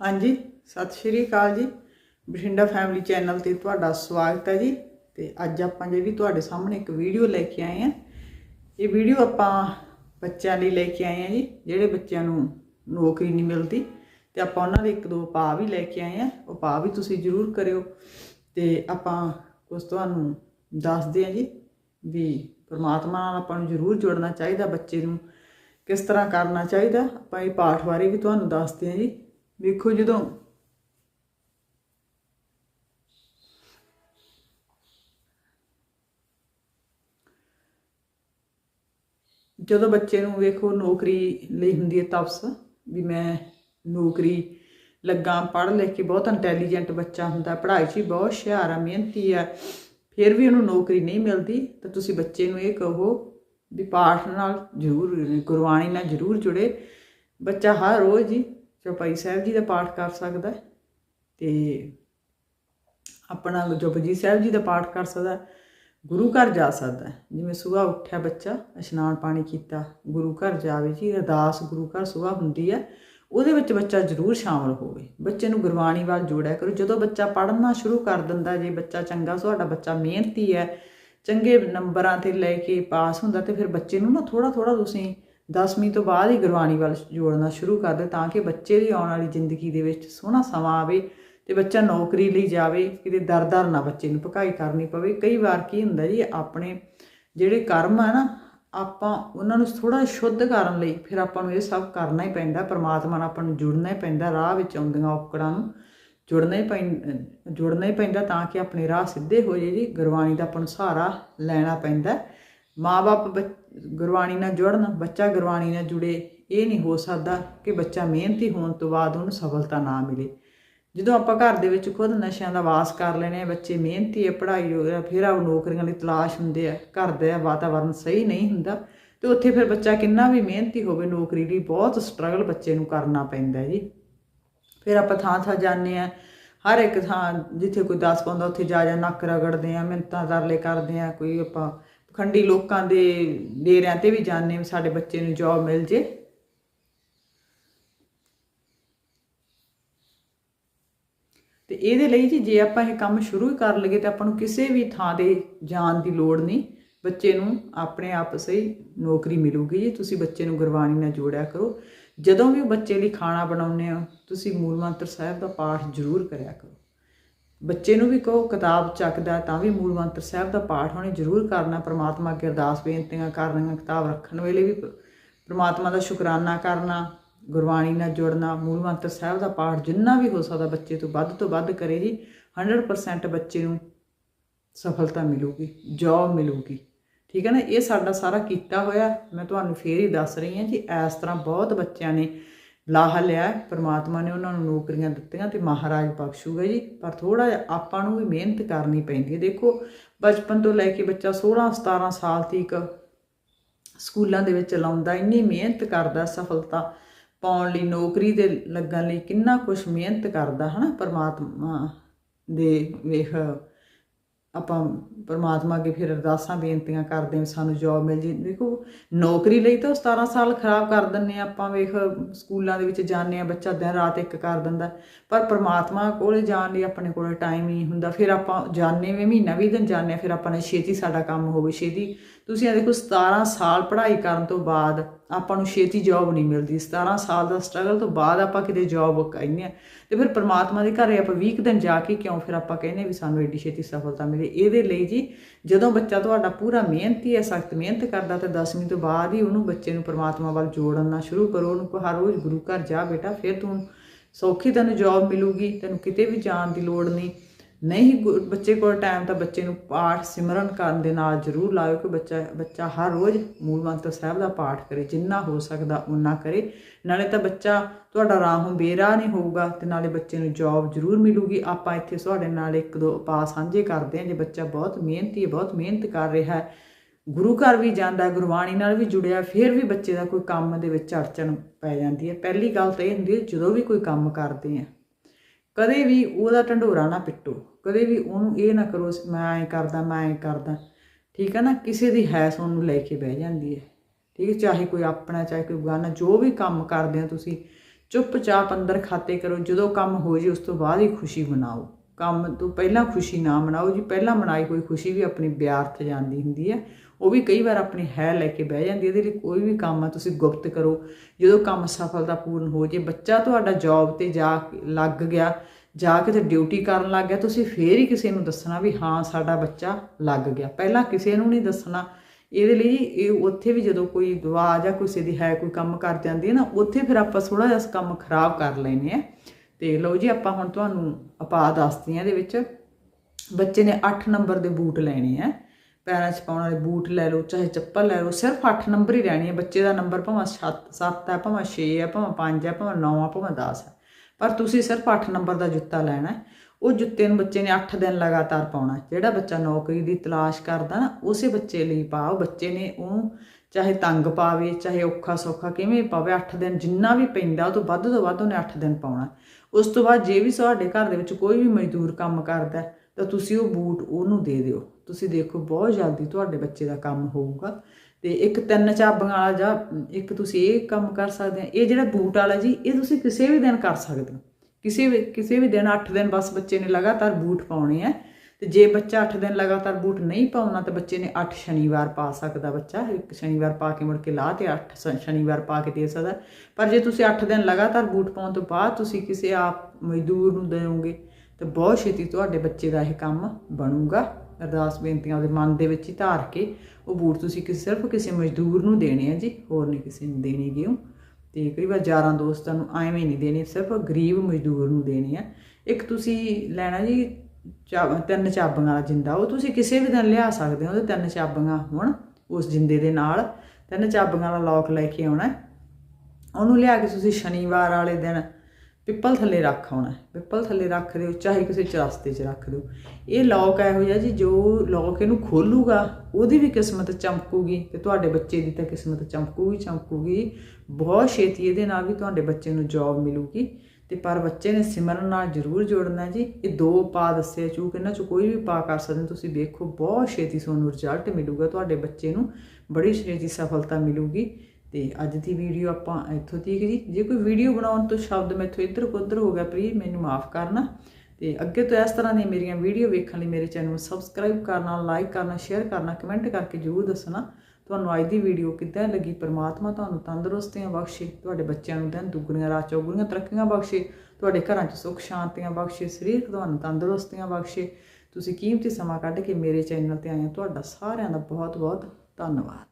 ਹਾਂਜੀ, ਸਤਿ ਸ਼੍ਰੀ ਅਕਾਲ ਜੀ। ਬਠਿੰਡਾ ਫੈਮਿਲੀ ਚੈਨਲ ਤੇ ਤੁਹਾਡਾ ਸਵਾਗਤ ਹੈ ਜੀ। ਤੇ ਅੱਜ ਆਪਾਂ ਜਿਹੜੀ ਤੁਹਾਡੇ ਸਾਹਮਣੇ ਇੱਕ ਵੀਡੀਓ ਲੈ ਕੇ ਆਏ ਆ ਇਹ ਵੀਡੀਓ ਆਪਾਂ ਬੱਚਿਆਂ ਲਈ ਲੈ ਕੇ ਆਏ ਆ ਜੀ, ਜਿਹੜੇ ਬੱਚਿਆਂ ਨੂੰ ਨੌਕਰੀ ਨਹੀਂ ਮਿਲਦੀ। ਤੇ ਆਪਾਂ ਉਹਨਾਂ ਦੇ ਇੱਕ ਦੋ ਉਪਾਅ ਵੀ ਲੈ ਕੇ ਆਏ ਆ ਉਪਾਅ ਵੀ ਤੁਸੀਂ ਜ਼ਰੂਰ ਕਰਿਓ। ਤੇ ਆਪਾਂ ਕੁਝ ਤੁਹਾਨੂੰ ਦੱਸਦੇ ਆ ਜੀ ਵੀ ਪਰਮਾਤਮਾ ਨਾਲ ਆਪਾਂ ਨੂੰ ਜ਼ਰੂਰ ਜੁੜਨਾ ਚਾਹੀਦਾ, ਬੱਚੇ ਨੂੰ ਕਿਸ ਤਰ੍ਹਾਂ ਕਰਨਾ ਚਾਹੀਦਾ। ਆਪਾਂ ਇਹ ਪਾਠ ਬਾਰੇ ਵੀ ਤੁਹਾਨੂੰ ਦੱਸਦੇ ਆ ਜੀ। ਵੇਖੋ ਜਦੋਂ ਜਦੋਂ ਬੱਚੇ ਨੂੰ ਵੇਖੋ ਨੌਕਰੀ ਲਈ ਹੁੰਦੀ ਹੈ ਤਪਸ, ਵੀ ਮੈਂ ਨੌਕਰੀ ਲੱਗਾ, ਪੜ੍ਹ ਲਿਖ ਕੇ ਬਹੁਤ ਇੰਟੈਲੀਜੈਂਟ ਬੱਚਾ ਹੁੰਦਾ, ਪੜ੍ਹਾਈ 'ਚ ਵੀ ਬਹੁਤ ਹੁਸ਼ਿਆਰ ਆ, ਮਿਹਨਤੀ ਆ, ਫਿਰ ਵੀ ਉਹਨੂੰ ਨੌਕਰੀ ਨਹੀਂ ਮਿਲਦੀ, ਤਾਂ ਤੁਸੀਂ ਬੱਚੇ ਨੂੰ ਇਹ ਕਹੋ ਵੀ ਪਾਠ ਨਾਲ ਜ਼ਰੂਰ, ਗੁਰਬਾਣੀ ਨਾਲ ਜ਼ਰੂਰ ਜੁੜੇ। ਬੱਚਾ ਹਰ ਰੋਜ਼ ਹੀ ਚੌਪਾਈ ਸਾਹਿਬ ਜੀ ਦਾ ਪਾਠ ਕਰ ਸਕਦਾ ਹੈ ਤੇ ਆਪਣਾ ਜਪਜੀ ਸਾਹਿਬ ਜੀ ਦਾ ਪਾਠ ਕਰ ਸਕਦਾ ਗੁਰੂ ਘਰ ਜਾ ਸਕਦਾ ਜਿਵੇਂ ਸਵੇਰ ਉੱਠਿਆ ਬੱਚਾ, ਇਸ਼ਨਾਨ ਪਾਣੀ ਕੀਤਾ, ਗੁਰੂ ਘਰ ਜਾਵੇ ਜੀ, ਅਰਦਾਸ ਗੁਰੂ ਘਰ ਸਵੇਰ ਹੁੰਦੀ ਹੈ, ਉਹਦੇ ਵਿੱਚ ਬੱਚਾ ਜ਼ਰੂਰ ਸ਼ਾਮਲ ਹੋਵੇ। ਬੱਚੇ ਨੂੰ ਗੁਰਬਾਣੀ ਵੱਲ ਜੋੜਿਆ ਕਰੋ। ਜਦੋਂ ਬੱਚਾ ਪੜ੍ਹਨਾ ਸ਼ੁਰੂ ਕਰ ਦਿੰਦਾ, ਜੇ ਬੱਚਾ ਚੰਗਾ, ਤੁਹਾਡਾ ਬੱਚਾ ਮਿਹਨਤੀ ਹੈ, ਚੰਗੇ ਨੰਬਰਾਂ ਤੇ ਲੈ ਕੇ ਪਾਸ ਹੁੰਦਾ, ਤੇ ਫਿਰ ਬੱਚੇ ਨੂੰ ਨਾ ਥੋੜਾ ਥੋੜਾ ਤੁਸੀਂ 10ਵੀਂ ਤੋਂ ਬਾਅਦ ਹੀ ਗੁਰਬਾਣੀ ਵੱਲ ਜੋੜਨਾ ਸ਼ੁਰੂ ਕਰ ਦਿਓ ਤਾਂ ਕਿ ਬੱਚੇ ਦੀ ਆਉਣ ਵਾਲੀ ਜ਼ਿੰਦਗੀ ਦੇ ਵਿੱਚ ਸੋਹਣਾ ਸਮਾਂ ਆਵੇ ਤੇ ਬੱਚਾ ਨੌਕਰੀ ਲਈ ਜਾਵੇ, ਕਿਤੇ ਦਰ-ਦਰ ਨਾ ਬੱਚੇ ਨੂੰ ਭਕਾਈ ਕਰਨੀ ਪਵੇ। ਕਈ ਵਾਰ ਕੀ ਹੁੰਦਾ ਜੀ, ਆਪਣੇ ਜਿਹੜੇ ਕਰਮ ਆ ਨਾ, ਆਪਾਂ ਉਹਨਾਂ ਨੂੰ ਥੋੜਾ ਸ਼ੁੱਧ ਕਰਨ ਲਈ ਫਿਰ ਆਪਾਂ ਨੂੰ ਇਹ ਸਭ ਕਰਨਾ ਹੀ ਪੈਂਦਾ, ਪਰਮਾਤਮਾ ਨਾਲ ਆਪਾਂ ਨੂੰ ਜੁੜਨਾ ਹੀ ਪੈਂਦਾ, ਰਾਹ ਵਿੱਚ ਆਉਂਦੀਆਂ ਔਕੜਾਂ ਨੂੰ ਜੁੜਨਾ ਹੀ ਪੈਂ ਜੁੜਨਾ ਹੀ ਪੈਂਦਾ ਤਾਂ ਕਿ ਆਪਣੇ ਰਾਹ ਸਿੱਧੇ ਹੋ ਜੇ ਜੀ, ਗੁਰਬਾਣੀ ਦਾ ਆਪਾਂ ਨੂੰ ਸਹਾਰਾ ਲੈਣਾ ਪੈਂਦਾ। ਮਾਪੇ ਗੁਰਬਾਣੀ ਨਾਲ ਜੁੜਨ, ਬੱਚਾ ਗੁਰਬਾਣੀ ਨਾਲ ਜੁੜੇ, ਇਹ ਨਹੀਂ ਹੋ ਸਕਦਾ ਕਿ ਬੱਚਾ ਮਿਹਨਤੀ ਹੋਣ ਤੋਂ ਬਾਅਦ ਉਹਨੂੰ ਸਫਲਤਾ ਨਾ ਮਿਲੇ। ਜਦੋਂ ਆਪਾਂ ਘਰ ਦੇ ਵਿੱਚ ਖੁਦ ਨਸ਼ਿਆਂ ਦਾ ਵਾਸ ਕਰ ਲੈਣੇ ਆ ਬੱਚੇ ਮਿਹਨਤੀ ਹੈ, ਪੜ੍ਹਾਈ ਵਗੈਰਾ ਫਿਰ ਆ ਨੌਕਰੀਆਂ ਲਈ ਤਲਾਸ਼ ਹੁੰਦੇ ਆ, ਘਰ ਦਾ ਵਾਤਾਵਰਨ ਸਹੀ ਨਹੀਂ ਹੁੰਦਾ, ਤੇ ਉੱਥੇ ਫਿਰ ਬੱਚਾ ਕਿੰਨਾ ਵੀ ਮਿਹਨਤੀ ਹੋਵੇ, ਨੌਕਰੀ ਲਈ ਬਹੁਤ ਸਟਰਗਲ ਬੱਚੇ ਨੂੰ ਕਰਨਾ ਪੈਂਦਾ ਜੀ। ਫਿਰ ਆਪਾਂ ਥਾਂ ਥਾਂ ਜਾਂਦੇ ਆ ਹਰ ਇੱਕ ਥਾਂ ਜਿੱਥੇ ਕੋਈ ਦੱਸ ਪਾਉਂਦਾ, ਉੱਥੇ ਜਾ ਜਾ ਨੱਕ ਰਗੜਦੇ ਆ ਮਿੰਤਾਂ ਤਰਲੇ ਕਰਦੇ ਆ ਕੋਈ ਆਪਾਂ ਖੰਡੀ ਲੋਕਾਂ ਦੇ ਡੇਰਿਆਂ ਤੇ ਵੀ ਜਾਂਦੇ ਆ ਸਾਡੇ ਬੱਚੇ ਨੂੰ ਜੌਬ ਮਿਲ ਜੇ। ਤੇ ਇਹਦੇ ਲਈ ਜੀ, ਜੇ ਆਪਾਂ ਇਹ ਕੰਮ ਸ਼ੁਰੂ ਹੀ ਕਰ ਲਈਏ, ਤਾਂ ਆਪਾਂ ਨੂੰ ਕਿਸੇ ਵੀ ਥਾਂ ਤੇ ਜਾਣ ਦੀ ਲੋੜ ਨਹੀਂ। ਬੱਚੇ ਨੂੰ ਆਪਣੇ ਆਪ ਸਹੀ ਨੌਕਰੀ ਮਿਲੂਗੀ ਜੀ। ਤੁਸੀਂ ਬੱਚੇ ਨੂੰ ਗੁਰਬਾਣੀ ਨਾਲ ਜੋੜਿਆ ਕਰੋ। ਜਦੋਂ ਵੀ ਬੱਚੇ ਲਈ ਖਾਣਾ ਬਣਾਉਂਦੇ ਹੋ, ਤੁਸੀਂ ਮੂਲ ਮੰਤਰ ਸਾਹਿਬ ਦਾ ਪਾਠ ਜ਼ਰੂਰ ਕਰਿਆ ਕਰੋ। ਬੱਚੇ ਨੂੰ ਵੀ ਕਹੋ, ਕਿਤਾਬ ਚੱਕਦਾ ਤਾਂ ਵੀ ਮੂਲ ਮੰਤਰ ਸਾਹਿਬ ਦਾ ਪਾਠ ਉਹਨੇ ਜ਼ਰੂਰ ਕਰਨਾ, ਪ੍ਰਮਾਤਮਾ ਅੱਗੇ ਅਰਦਾਸ ਬੇਨਤੀਆਂ ਕਰਨੀਆਂ, ਕਿਤਾਬ ਰੱਖਣ ਵੇਲੇ ਵੀ ਪ੍ਰਮਾਤਮਾ ਦਾ ਸ਼ੁਕਰਾਨਾ ਕਰਨਾ, ਗੁਰਬਾਣੀ ਨਾਲ ਜੁੜਨਾ, ਮੂਲ ਮੰਤਰ ਸਾਹਿਬ ਦਾ ਪਾਠ ਜਿੰਨਾ ਵੀ ਹੋ ਸਕਦਾ ਬੱਚੇ ਤੋਂ ਵੱਧ ਤੋਂ ਵੱਧ ਕਰੇ ਜੀ 100% ਬੱਚੇ ਨੂੰ ਸਫਲਤਾ ਮਿਲੂਗੀ ਜੌਬ ਮਿਲੂਗੀ। ਠੀਕ ਹੈ ਨਾ, ਇਹ ਸਾਡਾ ਸਾਰਾ ਕੀਤਾ ਹੋਇਆ, ਮੈਂ ਤੁਹਾਨੂੰ ਫੇਰ ਹੀ ਦੱਸ ਰਹੀ ਹਾਂ ਜੀ, ਇਸ ਤਰ੍ਹਾਂ ਬਹੁਤ ਬੱਚਿਆਂ ਨੇ ਲਾਹਾ ਲਿਆ ਪਰਮਾਤਮਾ ਨੇ ਉਹਨਾਂ ਨੂੰ ਨੌਕਰੀਆਂ ਦਿੱਤੀਆਂ ਤੇ ਮਹਾਰਾਜ ਬਖਸ਼ੂਗਾ ਜੀ। ਪਰ ਥੋੜਾ ਜਿਹਾ ਆਪਾਂ ਨੂੰ ਵੀ ਮਿਹਨਤ ਕਰਨੀ ਪੈਂਦੀ ਹੈ। ਦੇਖੋ, ਬਚਪਨ ਤੋਂ ਲੈ ਕੇ ਬੱਚਾ 16 17 ਸਾਲ ਤੱਕ ਸਕੂਲਾਂ ਦੇ ਵਿੱਚ ਲਾਉਂਦਾ, ਇੰਨੀ ਮਿਹਨਤ ਕਰਦਾ, ਸਫਲਤਾ ਪਾਉਣ ਲਈ, ਨੌਕਰੀ ਤੇ ਲੱਗਣ ਲਈ ਕਿੰਨਾ ਕੁਝ ਮਿਹਨਤ ਕਰਦਾ, ਹਨਾ? ਪਰਮਾਤਮਾ ਦੇ ਵੇਖ ਆਪਾਂ ਪਰਮਾਤਮਾ ਅੱਗੇ ਫਿਰ ਅਰਦਾਸਾਂ, ਬੇਨਤੀਆਂ ਕਰਦੇ ਹਾਂ ਸਾਨੂੰ ਜੌਬ ਮਿਲ ਜੇ। ਦੇਖੋ, ਨੌਕਰੀ ਲਈ ਤਾਂ 17 ਸਾਲ ਖਰਾਬ ਕਰ ਦਿੰਨੇ ਆ ਆਪਾਂ, ਵੇਖ, ਸਕੂਲਾਂ ਦੇ ਵਿੱਚ ਜਾਂਦੇ ਆ ਬੱਚਾ ਦਿਨ ਰਾਤ ਇੱਕ ਕਰ ਦਿੰਦਾ। ਪਰ ਪਰਮਾਤਮਾ ਕੋਲੇ ਜਾਣ ਲਈ ਆਪਣੇ ਕੋਲ ਟਾਈਮ ਨਹੀਂ ਹੁੰਦਾ। ਫਿਰ ਆਪਾਂ ਜਾਣੇ ਵੀ ਮਹੀਨਾ ਵੀ ਦਿਨ ਜਾਣੇ ਆ ਫਿਰ ਆਪਾਂ ਨੇ ਛੇਤੀ ਸਾਡਾ ਕੰਮ ਹੋਵੇ। ਛੇਤੀ ਤੁਸੀਂ ਆ ਦੇਖੋ 17 ਸਾਲ ਪੜ੍ਹਾਈ ਕਰਨ ਤੋਂ ਬਾਅਦ ਆਪਾਂ ਨੂੰ ਛੇਤੀ ਜੌਬ ਨਹੀਂ ਮਿਲਦੀ। 17 ਸਾਲ ਦਾ ਸਟਰਗਲ ਤੋਂ ਬਾਅਦ ਆਪਾਂ ਕਿਤੇ ਜੌਬ ਕਹਿੰਦੇ ਆ। ਤੇ ਫਿਰ ਪ੍ਰਮਾਤਮਾ ਦੇ ਘਰੇ ਆਪਾਂ 20 ਦਿਨ ਜਾ ਕੇ ਕਿਉਂ ਫਿਰ ਆਪਾਂ ਕਹਿੰਦੇ ਵੀ ਸਾਨੂੰ ਐਡੀ ਛੇਤੀ ਸਫਲਤਾ ਮਿਲੇ। ਇਹਦੇ ਲਈ ਜੀ ਜਦੋਂ ਬੱਚਾ ਤੁਹਾਡਾ ਪੂਰਾ ਮਿਹਨਤੀ ਹੈ, ਸਖਤ ਮਿਹਨਤ ਕਰਦਾ, ਤੇ 10ਵੀਂ ਤੋਂ ਬਾਅਦ ਹੀ ਉਹਨੂੰ ਬੱਚੇ ਨੂੰ ਪ੍ਰਮਾਤਮਾ ਵੱਲ ਜੋੜਨਾ ਸ਼ੁਰੂ ਕਰੋ। ਉਹਨੂੰ ਹਰ ਰੋਜ਼ ਗੁਰੂ ਘਰ ਜਾ ਬੇਟਾ, ਫਿਰ ਤੂੰ ਸੌਖੀ ਤੈਨੂੰ ਜੌਬ ਮਿਲੂਗੀ, ਤੈਨੂੰ ਕਿਤੇ ਵੀ ਜਾਣ ਦੀ ਲੋੜ ਨਹੀਂ। ਨਹੀਂ, ਗੁ- ਬੱਚੇ ਕੋਲ ਟਾਈਮ ਤਾਂ ਬੱਚੇ ਨੂੰ ਪਾਠ ਸਿਮਰਨ ਕਰਨ ਦੇ ਨਾਲ ਜ਼ਰੂਰ ਲਾਇਓ ਕਿ ਬੱਚਾ ਬੱਚਾ ਹਰ ਰੋਜ਼ ਮੂਲ ਮੰਤਰ ਸਾਹਿਬ ਦਾ ਪਾਠ ਕਰੇ, ਜਿੰਨਾ ਹੋ ਸਕਦਾ ਉਨਾ ਕਰੇ। ਨਾਲੇ ਤਾਂ ਬੱਚਾ ਤੁਹਾਡਾ ਰਾਹੋਂ ਬੇਰਾ ਨਹੀਂ ਹੋਊਗਾ ਤੇ ਨਾਲੇ ਬੱਚੇ ਨੂੰ ਜੌਬ ਜ਼ਰੂਰ ਮਿਲੂਗੀ। ਆਪਾਂ ਇੱਥੇ ਤੁਹਾਡੇ ਨਾਲ ਇੱਕ ਦੋ ਉਪਾਅ ਸਾਂਝੇ ਕਰਦੇ ਹਾਂ, ਜੇ ਬੱਚਾ ਬਹੁਤ ਮਿਹਨਤੀ ਹੈ, ਬਹੁਤ ਮਿਹਨਤ ਕਰ ਰਿਹਾ ਹੈ, ਗੁਰੂ ਘਰ ਵੀ ਜਾਂਦਾ, ਗੁਰਬਾਣੀ ਨਾਲ ਵੀ ਜੁੜਿਆ, ਫਿਰ ਵੀ ਬੱਚੇ ਦਾ ਕੋਈ ਕੰਮ ਦੇ ਵਿੱਚ ਅੜਚਨ ਪੈ ਜਾਂਦੀ ਹੈ। ਪਹਿਲੀ ਗੱਲ ਤਾਂ ਇਹ ਹੁੰਦੀ ਹੈ, ਜਦੋਂ ਵੀ ਕੋਈ ਕੰਮ ਕਰਦੇ ਆ ਕਦੇ ਵੀ ਉਹਦਾ ਢੰਡੋਰਾ ਨਾ ਪਿੱਟੋ, ਕਦੇ ਵੀ ਉਹਨੂੰ ਇਹ ਨਾ ਕਰੋ, ਮੈਂ ਐਂ ਕਰਦਾ, ਮੈਂ ਐਂ ਕਰਦਾ। ਠੀਕ ਹੈ ਨਾ, ਕਿਸੇ ਦੀ ਹੈਸ ਉਹਨੂੰ ਲੈ ਕੇ ਬਹਿ ਜਾਂਦੀ ਹੈ। ਠੀਕ ਹੈ, ਚਾਹੇ ਕੋਈ ਆਪਣਾ, ਚਾਹੇ ਕੋਈ ਬਗਾਨਾ ਜੋ ਵੀ ਕੰਮ ਕਰਦੇ ਹੋ ਤੁਸੀਂ, ਚੁੱਪਚਾਪ ਅੰਦਰ ਖਾਤੇ ਕਰੋ, ਜਦੋਂ ਕੰਮ ਹੋ ਜੇ ਉਸ ਤੋਂ ਬਾਅਦ ਹੀ ਖੁਸ਼ੀ ਮਨਾਓ। ਕੰਮ ਤੋਂ ਪਹਿਲਾਂ ਖੁਸ਼ੀ ਨਾ ਮਨਾਓ ਜੀ, ਪਹਿਲਾਂ ਮਨਾਈ ਕੋਈ ਖੁਸ਼ੀ ਵੀ ਆਪਣੀ ਬਿਆਰਥ ਜਾਂਦੀ ਹੁੰਦੀ ਹੈ। ਉਹ ਵੀ ਕਈ ਵਾਰ ਆਪਣੀ ਹੈ ਲੈ ਕੇ ਬਹਿ ਜਾਂਦੀ ਇਹਦੇ ਲਈ ਕੋਈ ਵੀ ਕੰਮ ਆ ਤੁਸੀਂ ਗੁਪਤ ਕਰੋ। ਜਦੋਂ ਕੰਮ ਸਫਲਤਾਪੂਰਨ ਹੋ ਜੇ, ਬੱਚਾ ਤੁਹਾਡਾ ਜੌਬ ਤੇ ਜਾ ਲੱਗ ਗਿਆ, ਜਾ ਕੇ ਤੇ ਡਿਊਟੀ ਕਰਨ ਲੱਗ ਗਿਆ, ਤੁਸੀਂ ਫੇਰ ਹੀ ਕਿਸੇ ਨੂੰ ਦੱਸਣਾ ਵੀ ਹਾਂ, ਸਾਡਾ ਬੱਚਾ ਲੱਗ ਗਿਆ। ਪਹਿਲਾਂ ਕਿਸੇ ਨੂੰ ਨਹੀਂ ਦੱਸਣਾ। ਇਹਦੇ ਲਈ ਇਹ ਉੱਥੇ ਵੀ ਜਦੋਂ ਕੋਈ ਦੁਆ ਜਾਂ ਕਿਸੇ ਦੀ ਹੈ ਕੋਈ ਕੰਮ ਕਰ ਜਾਂਦੀ ਹੈ ਨਾ, ਉੱਥੇ ਫਿਰ ਆਪਾਂ ਥੋੜਾ ਜਿਹਾ ਕੰਮ ਖਰਾਬ ਕਰ ਲੈਨੇ ਆ ਤੇ ਲਓ ਜੀ, ਆਪਾਂ ਹੁਣ ਤੁਹਾਨੂੰ ਆਪਾ ਦੱਸਦੀ ਆ ਇਹਦੇ ਵਿੱਚ। ਬੱਚੇ ਨੇ 8 ਨੰਬਰ ਦੇ ਬੂਟ ਲੈਣੇ ਆ। ਪੈਰਾਂ 'ਚ ਪਾਉਣ ਵਾਲੇ ਬੂਟ ਲੈ ਲਓ, ਚਾਹੇ ਚੱਪਲ ਲੈ ਲਓ, ਸਿਰਫ 8 ਨੰਬਰ ਹੀ ਰਹਿਣੀ ਹੈ ਬੱਚੇ ਦਾ ਨੰਬਰ ਭਾਵੇਂ 7 ਹੈ, ਭਾਵੇਂ 6 ਹੈ, ਭਾਵੇਂ 5 ਹੈ, ਭਾਵੇਂ 9 ਹੈ, ਭਾਵੇਂ 10 ਹੈ। ਪਰ ਤੁਸੀਂ ਸਿਰਫ 8 ਨੰਬਰ ਦਾ ਜੁੱਤਾ ਲੈਣਾ ਉਹ ਜੁੱਤੇ ਨੂੰ ਬੱਚੇ ਨੇ 8 ਦਿਨ ਲਗਾਤਾਰ ਪਾਉਣਾ ਜਿਹੜਾ ਬੱਚਾ ਨੌਕਰੀ ਦੀ ਤਲਾਸ਼ ਕਰਦਾ ਨਾ, ਉਸੇ ਬੱਚੇ ਲਈ ਪਾਓ। ਬੱਚੇ ਨੇ ਉਹ ਚਾਹੇ ਤੰਗ ਪਾਵੇ, ਚਾਹੇ ਔਖਾ ਸੌਖਾ ਕਿਵੇਂ ਪਾਵੇ 8 ਦਿਨ ਜਿੰਨਾ ਵੀ ਪੈਂਦਾ, ਉਹ ਤੋਂ ਵੱਧ ਤੋਂ ਵੱਧ ਉਹਨੇ 8 ਦਿਨ ਪਾਉਣਾ ਉਸ ਤੋਂ ਬਾਅਦ ਜੇ ਵੀ ਤੁਹਾਡੇ ਘਰ ਦੇ ਵਿੱਚ ਕੋਈ ਵੀ ਮਜ਼ਦੂਰ ਕੰਮ ਕਰਦਾ ਤਾਂ ਤੁਸੀਂ ਉਹ ਬੂਟ ਉਹਨੂੰ ਦੇ ਦਿਓ। ਤੁਸੀਂ ਦੇਖੋ, ਬਹੁਤ ਜਲਦੀ ਤੁਹਾਡੇ ਬੱਚੇ ਦਾ ਕੰਮ ਹੋਊਗਾ। ਤੇ ਇੱਕ ਤਿੰਨ ਚਾਬੀਆਂ ਵਾਲਾ ਜਾਂ ਇੱਕ ਤੁਸੀਂ ਇਹ ਕੰਮ ਕਰ ਸਕਦੇ ਆ ਇਹ ਜਿਹੜਾ ਬੂਟ ਵਾਲਾ ਜੀ, ਇਹ ਤੁਸੀਂ ਕਿਸੇ ਵੀ ਦਿਨ ਕਰ ਸਕਦੇ ਹੋ। ਕਿਸੇ ਵੀ ਕਿਸੇ ਵੀ ਦਿਨ 8 ਦਿਨ ਬਸ ਬੱਚੇ ਨੇ ਲਗਾਤਾਰ ਬੂਟ ਪਾਉਣੇ ਆ। ਤੇ ਜੇ ਬੱਚਾ 8 ਦਿਨ ਲਗਾਤਾਰ ਬੂਟ ਨਹੀਂ ਪਾਉਣਾ, ਤਾਂ ਬੱਚੇ ਨੇ 8 ਸ਼ਨੀਵਾਰ ਪਾ ਸਕਦਾ ਬੱਚਾ। ਇੱਕ ਸ਼ਨੀਵਾਰ ਪਾ ਕੇ ਮੁੜ ਕੇ ਲਾ ਤੇ 8 ਸ਼ਨੀਵਾਰ ਪਾ ਕੇ ਦੇ ਸਕਦਾ। ਪਰ ਜੇ ਤੁਸੀਂ 8 ਦਿਨ ਲਗਾਤਾਰ ਬੂਟ ਪਾਉਣ ਤੋਂ ਬਾਅਦ ਤੁਸੀਂ ਕਿਸੇ ਆਪ ਮਜ਼ਦੂਰ ਨੂੰ ਦੇਵੋਗੇ ਤਾਂ ਬਹੁਤ ਛੇਤੀ ਤੁਹਾਡੇ ਬੱਚੇ ਦਾ ਇਹ ਕੰਮ ਬਣੂਗਾ। ਅਰਦਾਸ ਬੇਨਤੀਆਂ ਉਹਦੇ ਮਨ ਦੇ ਵਿੱਚ ਹੀ ਧਾਰ ਕੇ ਉਹ ਬੂਟ ਤੁਸੀਂ ਕਿਸੇ ਸਿਰਫ ਕਿਸੇ ਮਜ਼ਦੂਰ ਨੂੰ ਦੇਣੇ ਆ ਜੀ, ਹੋਰ ਨਹੀਂ ਕਿਸੇ ਨੂੰ ਦੇਣੇ ਗਿਓ ਤੇ ਕਈ ਵਾਰ ਯਾਰਾਂ ਦੋਸਤਾਂ ਨੂੰ ਐਵੇਂ ਨਹੀਂ ਦੇਣੇ, ਸਿਰਫ ਗਰੀਬ ਮਜ਼ਦੂਰ ਨੂੰ ਦੇਣੇ ਆ। ਇੱਕ ਤੁਸੀਂ ਲੈਣਾ ਜੀ ਚਾ- ਤਿੰਨ ਚਾਬੀਆਂ ਵਾਲਾ ਜਿੰਦਾ, ਉਹ ਤੁਸੀਂ ਕਿਸੇ ਵੀ ਦਿਨ ਲਿਆ ਸਕਦੇ ਹੋ, ਉਹਦੇ ਤਿੰਨ ਚਾਬੀਆਂ ਹੋਣ ਉਸ ਜਿੰਦੇ ਦੇ ਨਾਲ। ਤਿੰਨ ਚਾਬੀਆਂ ਵਾਲਾ ਲੌਕ ਲੈ ਕੇ ਆਉਣਾ। ਉਹਨੂੰ ਲਿਆ ਕੇ ਤੁਸੀਂ ਸ਼ਨੀਵਾਰ ਵਾਲੇ ਦਿਨ ਪਿੱਪਲ ਥੱਲੇ ਰੱਖ ਆਉਣਾ। ਪਿੱਪਲ ਥੱਲੇ ਰੱਖ ਦਿਓ, ਚਾਹੇ ਕਿਸੇ ਚਰਸਤੇ 'ਚ ਰੱਖ ਦਿਓ। ਇਹ ਲੌਕ ਇਹੋ ਜਿਹਾ ਜੀ, ਜੋ ਲੌਕ ਇਹਨੂੰ ਖੋਲੂਗਾ, ਉਹਦੀ ਵੀ ਕਿਸਮਤ ਚਮਕੂਗੀ ਤੇ ਤੁਹਾਡੇ ਬੱਚੇ ਦੀ ਤਾਂ ਕਿਸਮਤ ਚਮਕੂਗੀ ਚਮਕੂਗੀ। ਬਹੁਤ ਛੇਤੀ ਇਹਦੇ ਨਾਲ ਵੀ ਤੁਹਾਡੇ ਬੱਚੇ ਨੂੰ ਜੌਬ ਮਿਲੂਗੀ ਤੇ ਪਰ ਬੱਚੇ ਨੇ ਸਿਮਰਨ ਨਾਲ ਜ਼ਰੂਰ ਜੋੜਨਾ ਜੀ। ਇਹ ਦੋ ਪਾ ਦੱਸੇ ਚੂਕ ਇਹਨਾਂ ਚ ਕੋਈ ਵੀ ਪਾ ਕਰ ਸਕਦੇ ਤੁਸੀਂ ਵੇਖੋ, ਬਹੁਤ ਛੇਤੀ ਤੁਹਾਨੂੰ ਰਿਜ਼ਲਟ ਮਿਲੂਗਾ, ਤੁਹਾਡੇ ਬੱਚੇ ਨੂੰ ਬੜੀ ਛੇਤੀ ਸਫਲਤਾ ਮਿਲੂਗੀ। ਤੇ ਅੱਜ ਦੀ ਵੀਡੀਓ ਆਪਾਂ ਇੱਥੋਂ ਤੀਕ ਜੀ। ਜੇ ਕੋਈ ਵੀਡੀਓ ਬਣਾਉਣ ਤੋਂ ਸ਼ਬਦ ਮੈਥੋਂ ਇੱਧਰ ਉੱਧਰ ਹੋ ਗਿਆ ਪਲੀਜ਼ ਮੈਨੂੰ ਮਾਫ ਕਰਨਾ। ਤੇ ਅੱਗੇ ਤੋਂ ਇਸ ਤਰ੍ਹਾਂ ਦੀਆਂ ਮੇਰੀਆਂ ਵੀਡੀਓ ਵੇਖਣ ਲਈ ਮੇਰੇ ਚੈਨਲ ਨੂੰ ਸਬਸਕ੍ਰਾਈਬ ਕਰਨਾ ਲਾਈਕ ਕਰਨਾ ਸ਼ੇਅਰ ਕਰਨਾ ਕਮੈਂਟ ਕਰਕੇ ਜਰੂਰ ਦੱਸਣਾ। ਤੁਹਾਨੂੰ ਅੱਜ ਦੀ ਵੀਡੀਓ ਕਿੱਦਾਂ ਲੱਗੀ? ਪਰਮਾਤਮਾ ਤੁਹਾਨੂੰ ਤੰਦਰੁਸਤੀਆਂ ਬਖਸ਼ੇ, ਤੁਹਾਡੇ ਬੱਚਿਆਂ ਨੂੰ ਦਿਨ ਦੁੱਗਣੀਆਂ, ਰਾਤ ਚੌਗੁਣੀਆਂ ਤਰੱਕੀਆਂ ਬਖਸ਼ੇ, ਤੁਹਾਡੇ ਘਰਾਂ 'ਚ ਸੁੱਖ ਸ਼ਾਂਤੀਆਂ ਬਖਸ਼ੇ, ਸਰੀਰ ਤੁਹਾਨੂੰ ਤੰਦਰੁਸਤੀਆਂ ਬਖਸ਼ੇ। ਤੁਸੀਂ ਕੀਮਤੀ ਸਮਾਂ ਕੱਢ ਕੇ ਮੇਰੇ ਚੈਨਲ ਤੇ ਆਏ ਹੋ। ਤੁਹਾਡਾ ਸਾਰਿਆਂ ਦਾ ਬਹੁਤ ਬਹੁਤ ਧੰਨਵਾਦ।